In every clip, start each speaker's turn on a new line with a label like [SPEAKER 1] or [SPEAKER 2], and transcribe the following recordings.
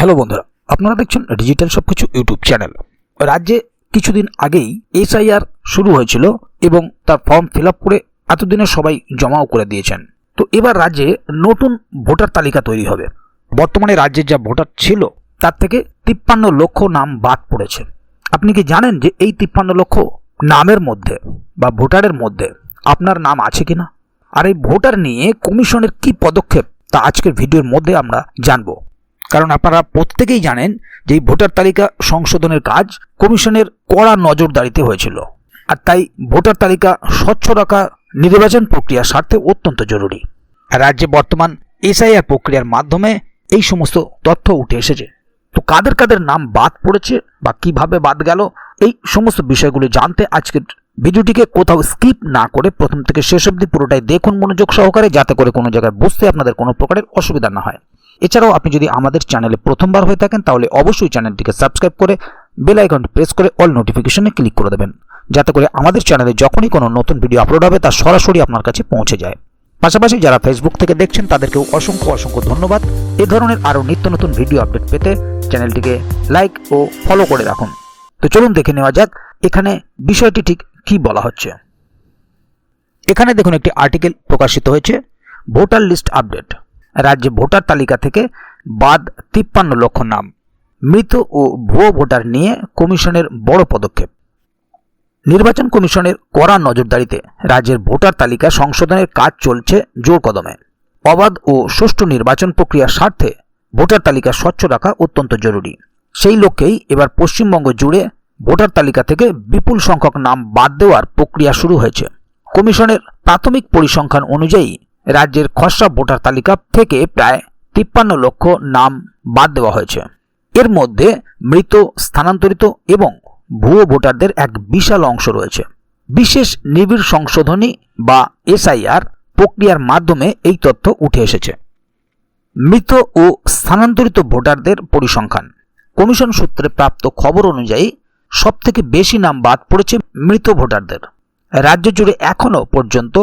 [SPEAKER 1] Hello বন্ধুরা, আপনারা দেখছেন ডিজিটাল সবকিছু ইউটিউব চ্যানেল। রাজ্যে কিছুদিন আগেই এসআইআর শুরু হয়েছিল এবং তার ফর্ম ফিল আপ করে এতদিনে সবাই জমাও করে দিয়েছেন। তো এবার রাজ্যে নতুন ভোটার তালিকা তৈরি হবে। বর্তমানে রাজ্যের যা ভোটার ছিল, তার থেকে তিপ্পান্ন লক্ষ নাম বাদ পড়েছে। আপনি কি জানেন যে এই তিপ্পান্ন লক্ষ নামের মধ্যে বা ভোটারের মধ্যে আপনার নাম আছে কিনা? আর এই ভোটার নিয়ে কমিশনের কি পদক্ষেপ তা আজকের ভিডিওর মধ্যে আমরা জানব। কারণ আপনারা প্রত্যেকেই জানেন যে ভোটার তালিকা সংশোধনের কাজ কমিশনের কড়া নজরদারিতে হয়েছিল। আর তাই ভোটার তালিকা স্বচ্ছ রাখা নির্বাচন প্রক্রিয়ার স্বার্থে অত্যন্ত জরুরি। রাজ্যে বর্তমান এসআইআর প্রক্রিয়ার মাধ্যমে এই সমস্ত তথ্য উঠে এসেছে। তো কাদের কাদের নাম বাদ পড়েছে বা কীভাবে বাদ গেল, এই সমস্ত বিষয়গুলি জানতে আজকের ভিডিওটিকে কোথাও স্কিপ না করে প্রথম থেকে শেষ অবধি পুরোটাই দেখুন মনোযোগ সহকারে, যাতে করে কোনো জায়গায় বুঝতে আপনাদের কোনো প্রকারের অসুবিধা না হয়। এছাড়াও আপনি যদি আমাদের চ্যানেলে প্রথমবার হয়ে থাকেন, তাহলে অবশ্যই চ্যানেলটিকে সাবস্ক্রাইব করে বেল আইকনটি প্রেস করে অল নোটিফিকেশনে ক্লিক করে দেবেন, যাতে করে আমাদের চ্যানেলে যখনই কোনো নতুন ভিডিও আপলোড হবে, তা সরাসরি আপনার কাছে পৌঁছে যায়। পাশাপাশি যারা ফেসবুক থেকে দেখছেন, তাদেরকেও অসংখ্য অসংখ্য ধন্যবাদ। এ ধরনের আরও নিত্য নতুন ভিডিও আপডেট পেতে চ্যানেলটিকে লাইক ও ফলো করে রাখুন। তো চলুন দেখে নেওয়া যাক, এখানে বিষয়টি ঠিক কি বলা হচ্ছে। এখানে দেখুন, একটি আর্টিকেল প্রকাশিত হয়েছে, ভোটার লিস্ট আপডেট রাজ্যে ভোটার তালিকা থেকে বাদ তিপ্পান্ন লক্ষ নাম। মৃত ও ভুয়ো ভোটার নিয়ে কমিশনের বড় পদক্ষেপ। নির্বাচন কমিশনের কড়া নজরদারিতে রাজ্যের ভোটার তালিকা সংশোধনের কাজ চলছে জোর কদমে। অবাধ ও সুষ্ঠু নির্বাচন প্রক্রিয়ার স্বার্থে ভোটার তালিকা স্বচ্ছ রাখা অত্যন্ত জরুরি। সেই লক্ষ্যেই এবার পশ্চিমবঙ্গ জুড়ে ভোটার তালিকা থেকে বিপুল সংখ্যক নাম বাদ দেওয়ার প্রক্রিয়া শুরু হয়েছে। কমিশনের প্রাথমিক পরিসংখ্যান অনুযায়ী রাজ্যের খসড়া ভোটার তালিকা থেকে প্রায় তিপ্পান্ন লক্ষ নাম বাদ দেওয়া হয়েছে। এর মধ্যে মৃত, স্থানান্তরিত এবং ভুয়ো ভোটারদের এক বিশাল অংশ রয়েছে। বিশেষ নিবিড় সংশোধনী বা এসআইআর প্রক্রিয়ার মাধ্যমে এই তথ্য উঠে এসেছে। মৃত ও স্থানান্তরিত ভোটারদের পরিসংখ্যান। কমিশন সূত্রে প্রাপ্ত খবর অনুযায়ী সবথেকে বেশি নাম বাদ পড়েছে মৃত ভোটারদের। রাজ্য জুড়ে এখনও পর্যন্ত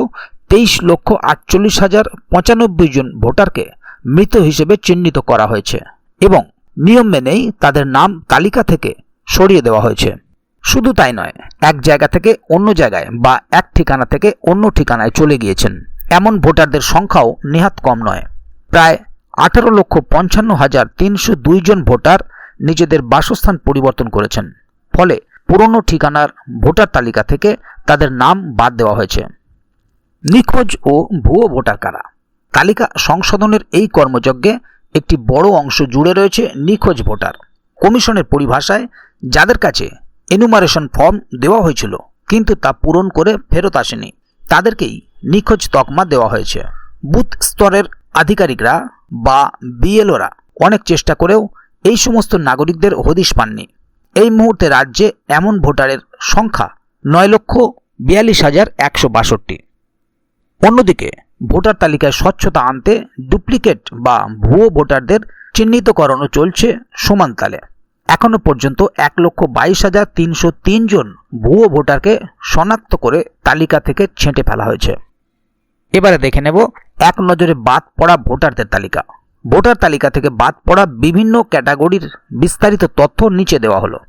[SPEAKER 1] তেইশ লক্ষ আটচল্লিশ হাজার পঁচানব্বই জন ভোটারকে মৃত হিসেবে চিহ্নিত করা হয়েছে এবং নিয়ম মেনেই তাদের নাম তালিকা থেকে সরিয়ে দেওয়া হয়েছে। শুধু তাই নয়, এক জায়গা থেকে অন্য জায়গায় বা এক ঠিকানা থেকে অন্য ঠিকানায় চলে গিয়েছেন। এমন ভোটারদের সংখ্যাও নেহাত কম নয়। প্রায় আঠারো লক্ষ পঞ্চান্ন হাজার তিনশো দুই জন ভোটার নিজেদের বাসস্থান পরিবর্তন করেছেন। ফলে পুরনো ঠিকানার ভোটার তালিকা থেকে তাদের নাম বাদ দেওয়া হয়েছে। নিখোঁজ ও ভুয়ো ভোটার কারা? তালিকা সংশোধনের এই কর্মযজ্ঞে একটি বড় অংশ জুড়ে রয়েছে নিখোঁজ ভোটার। কমিশনের পরিভাষায়, যাদের কাছে এনুমারেশন ফর্ম দেওয়া হয়েছিল, কিন্তু তা পূরণ করে ফেরত আসেনি, তাদেরকেই নিখোঁজ তকমা দেওয়া হয়েছে। বুথ স্তরের আধিকারিকরা বা বিএলওরা অনেক চেষ্টা করেও এই সমস্ত নাগরিকদের হদিশ পাননি। এই মুহূর্তে রাজ্যে এমন ভোটারের সংখ্যা নয় লক্ষ বিয়াল্লিশ হাজার একশো বাষট্টি। অন্যদিকে, ভোটার তালিকায় স্বচ্ছতা আনতে ডুপ্লিকেট বা ভুয়ো ভোটারদের চিহ্নিতকরণও চলছে সমান তালে এখনও পর্যন্ত এক লক্ষ বাইশ হাজার তিনশো তিন জন ভুয়ো ভোটারকে শনাক্ত করে তালিকা থেকে ছেঁটে ফেলা হয়েছে। এবারে দেখে নেব এক নজরে বাদ পড়া ভোটারদের তালিকা। ভোটার তালিকা থেকে বাদ পড়া বিভিন্ন ক্যাটাগরির বিস্তারিত তথ্য নিচে দেওয়া হলো।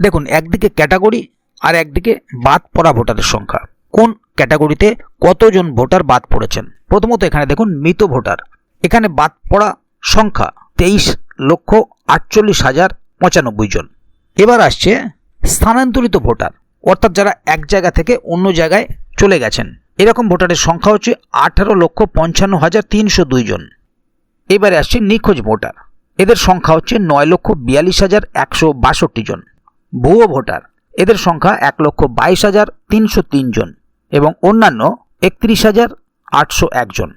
[SPEAKER 1] দেখুন, একদিকে ক্যাটাগরি আর একদিকে বাদ পড়া ভোটারের সংখ্যা। কোন ক্যাটাগরিতে কতজন ভোটার বাদ পড়েছেন? প্রথমত এখানে দেখুন, মৃত ভোটার। এখানে বাদ পড়া সংখ্যা তেইশ লক্ষ আটচল্লিশ হাজার পঁচানব্বই জন। এবার আসছে স্থানান্তরিত ভোটার, অর্থাৎ যারা এক জায়গা থেকে অন্য জায়গায় চলে গেছেন। এরকম ভোটারের সংখ্যা হচ্ছে আঠারো লক্ষ পঞ্চান্ন হাজার তিনশো দুই জন। এবারে আসছে নিখোঁজ ভোটার, এদের সংখ্যা হচ্ছে নয় লক্ষ বিয়াল্লিশ হাজার একশো বাষট্টি জন। ভুয়ো ভোটার, এদের সংখ্যা এক লক্ষ বাইশ হাজার তিনশো তিন জন। এবং অন্যান্য একত্রিশ হাজার আটশো একজন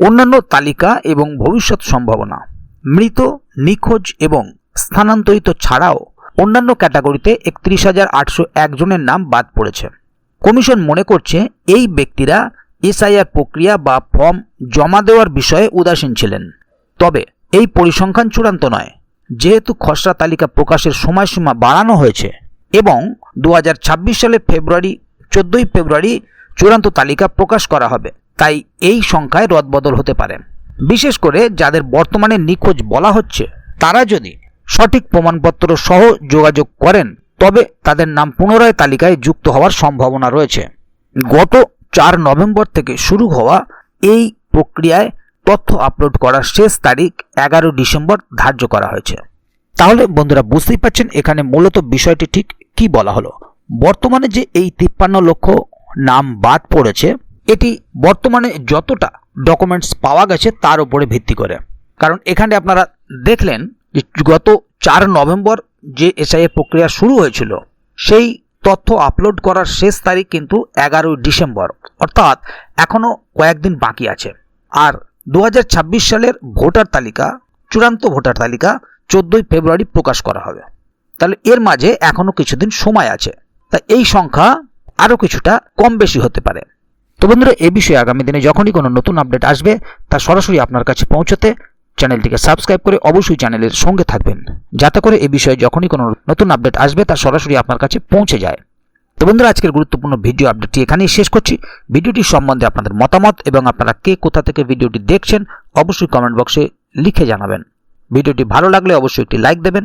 [SPEAKER 1] অন্যান্য তালিকা এবং ভবিষ্যৎ সম্ভাবনা। মৃত, নিখোঁজ এবং স্থানান্তরিত ছাড়াও অন্যান্য ক্যাটাগরিতে একত্রিশ হাজার আটশো একজনের নাম বাদ পড়েছে। কমিশন মনে করছে এই ব্যক্তিরা এসআইআর প্রক্রিয়া বা ফর্ম জমা দেওয়ার বিষয়ে উদাসীন ছিলেন। তবে এই পরিসংখ্যান চূড়ান্ত নয়। যেহেতু খসড়া তালিকা প্রকাশের সময়সীমা বাড়ানো হয়েছে এবং দু হাজার ছাব্বিশ সালে ফেব্রুয়ারি চোদ্দোই ফেব্রুয়ারি চূড়ান্ত তালিকা প্রকাশ করা হবে। তাই এই সংখ্যায় রদবদল হতে পারে। বিশেষ করে যাদের বর্তমানে নিখোঁজ বলা হচ্ছে, তারা যদি সঠিক প্রমাণপত্র সহ যোগাযোগ করেন, তবে তাদের নাম পুনরায় তালিকায় যুক্ত হওয়ার সম্ভাবনা রয়েছে। গত চার নভেম্বর থেকে শুরু হওয়া এই প্রক্রিয়ায় তথ্য আপলোড করার শেষ তারিখ এগারো ডিসেম্বর ধার্য করা হয়েছে। তাহলে বন্ধুরা বুঝতেই পারছেন এখানে মূলত বিষয়টি ঠিক কি বলা হলো। বর্তমানে যে এই তিপ্পান্ন লক্ষ নাম বাদ পড়েছে, এটি বর্তমানে যতটা ডকুমেন্টস পাওয়া গেছে তার উপরে ভিত্তি করে। কারণ এখানে আপনারা দেখলেন যে গত চার নভেম্বর যে এসআইএ প্রক্রিয়া শুরু হয়েছিল, সেই তথ্য আপলোড করার শেষ তারিখ কিন্তু এগারোই ডিসেম্বর, অর্থাৎ এখনও কয়েকদিন বাকি আছে। আর দু হাজার ছাব্বিশ সালের ভোটার তালিকা, চূড়ান্ত ভোটার তালিকা চোদ্দোই ফেব্রুয়ারি প্রকাশ করা হবে। তাহলে এর মাঝে এখনও কিছুদিন সময় আছে। তা এই সংখ্যা আরও কিছুটা কম বেশি হতে পারে। তো বন্ধুরা, এ বিষয়ে আগামী দিনে যখনই কোনো নতুন আপডেট আসবে, তা সরাসরি আপনার কাছে পৌঁছতে চ্যানেলটিকে সাবস্ক্রাইব করে অবশ্যই চ্যানেলের সঙ্গে থাকবেন। যাতে করে এ বিষয়ে যখনই কোনো নতুন আপডেট আসবে, তা সরাসরি আপনার কাছে পৌঁছে যায়। তো বন্ধুরা, আজকের গুরুত্বপূর্ণ ভিডিও আপডেটটি এখানেই শেষ করছি। ভিডিওটি সম্বন্ধে আপনাদের মতামত এবং আপনারা কে কোথা থেকে ভিডিওটি দেখছেন, অবশ্যই কমেন্ট বক্সে লিখে জানাবেন। ভিডিওটি ভালো লাগলে অবশ্যই একটি লাইক দেবেন